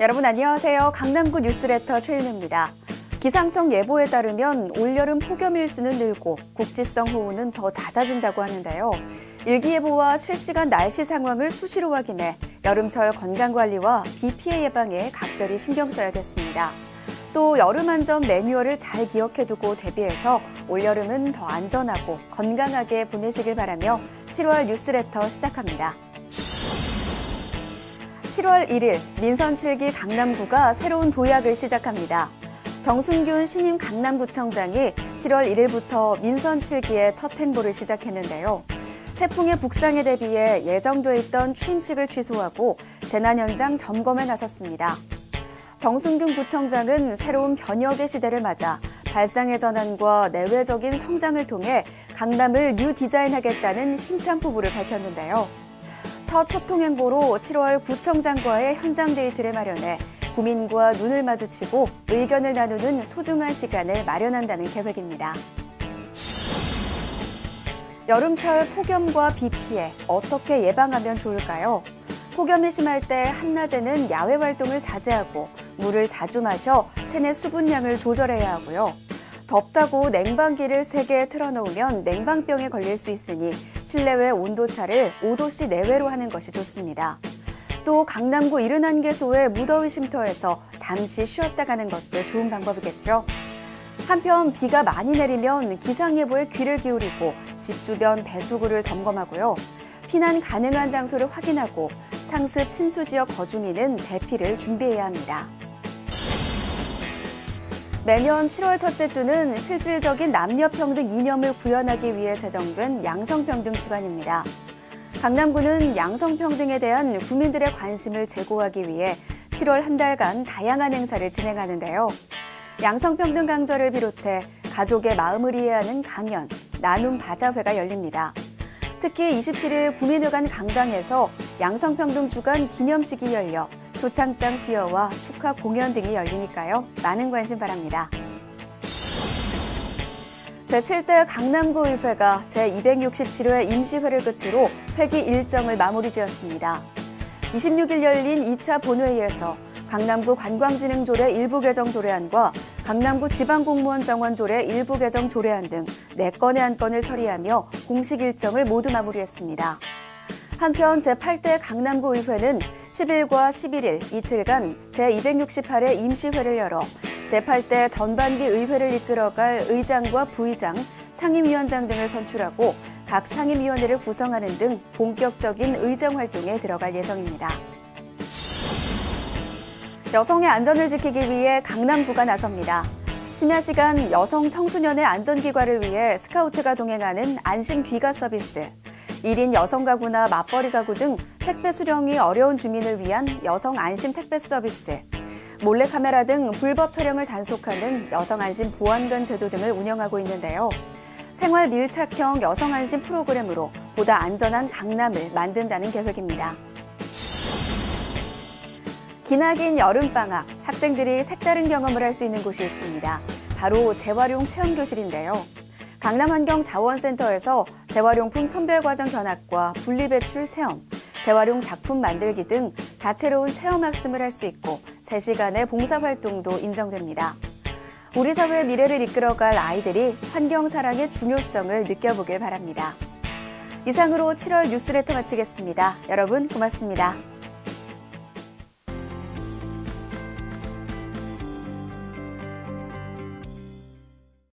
여러분 안녕하세요. 강남구 뉴스레터 최윤입니다. 기상청 예보에 따르면 올여름 폭염 일수는 늘고 국지성 호우는 더 잦아진다고 하는데요. 일기예보와 실시간 날씨 상황을 수시로 확인해 여름철 건강관리와 비 피해 예방에 각별히 신경 써야겠습니다. 또 여름 안전 매뉴얼을 잘 기억해두고 대비해서 올여름은 더 안전하고 건강하게 보내시길 바라며 7월 뉴스레터 시작합니다. 7월 1일 민선 7기 강남구가 새로운 도약을 시작합니다. 정순균 신임 강남구청장이 7월 1일부터 민선 7기의 첫 행보를 시작했는데요. 태풍의 북상에 대비해 예정돼 있던 취임식을 취소하고 재난 현장 점검에 나섰습니다. 정순균 구청장은 새로운 변혁의 시대를 맞아 발상의 전환과 내외적인 성장을 통해 강남을 뉴 디자인하겠다는 힘찬 포부를 밝혔는데요. 첫 소통 행보로 7월 구청장과의 현장 데이트를 마련해 구민과 눈을 마주치고 의견을 나누는 소중한 시간을 마련한다는 계획입니다. 여름철 폭염과 비 피해 어떻게 예방하면 좋을까요? 폭염이 심할 때 한낮에는 야외 활동을 자제하고 물을 자주 마셔 체내 수분량을 조절해야 하고요. 덥다고 냉방기를 3개 틀어놓으면 냉방병에 걸릴 수 있으니 실내외 온도차를 5도씨 내외로 하는 것이 좋습니다. 또 강남구 71개소의 무더위 쉼터에서 잠시 쉬었다 가는 것도 좋은 방법이겠죠. 한편 비가 많이 내리면 기상예보에 귀를 기울이고 집 주변 배수구를 점검하고요. 피난 가능한 장소를 확인하고 상습 침수 지역 거주민은 대피를 준비해야 합니다. 매년 7월 첫째 주는 실질적인 남녀평등 이념을 구현하기 위해 제정된 양성평등 주간입니다. 강남구는 양성평등에 대한 구민들의 관심을 제고하기 위해 7월 한 달간 다양한 행사를 진행하는데요. 양성평등 강좌를 비롯해 가족의 마음을 이해하는 강연, 나눔 바자회가 열립니다. 특히 27일 구민회관 강당에서 양성평등 주간 기념식이 열려 표창장 수여와 축하 공연 등이 열리니까요. 많은 관심 바랍니다. 제7대 강남구 의회가 제267회 임시회를 끝으로 회기 일정을 마무리 지었습니다. 26일 열린 2차 본회의에서 강남구 관광진흥조례 일부 개정 조례안과 강남구 지방공무원 정원 조례 일부 개정 조례안 등 4건의 안건을 처리하며 공식 일정을 모두 마무리했습니다. 한편 제8대 강남구 의회는 10일과 11일 이틀간 제268회 임시회를 열어 제8대 전반기 의회를 이끌어갈 의장과 부의장, 상임위원장 등을 선출하고 각 상임위원회를 구성하는 등 본격적인 의정 활동에 들어갈 예정입니다. 여성의 안전을 지키기 위해 강남구가 나섭니다. 심야 시간 여성 청소년의 안전기과를 위해 스카우트가 동행하는 안심 귀가 서비스, 1인 여성 가구나 맞벌이 가구 등 택배 수령이 어려운 주민을 위한 여성 안심 택배 서비스, 몰래카메라 등 불법 촬영을 단속하는 여성 안심 보안관 제도 등을 운영하고 있는데요. 생활 밀착형 여성 안심 프로그램으로 보다 안전한 강남을 만든다는 계획입니다. 기나긴 여름방학, 학생들이 색다른 경험을 할 수 있는 곳이 있습니다. 바로 재활용 체험교실인데요. 강남환경자원센터에서 재활용품 선별과정 견학과 분리배출 체험, 재활용 작품 만들기 등 다채로운 체험학습을 할 수 있고 3시간의 봉사활동도 인정됩니다. 우리 사회의 미래를 이끌어갈 아이들이 환경사랑의 중요성을 느껴보길 바랍니다. 이상으로 7월 뉴스레터 마치겠습니다. 여러분 고맙습니다.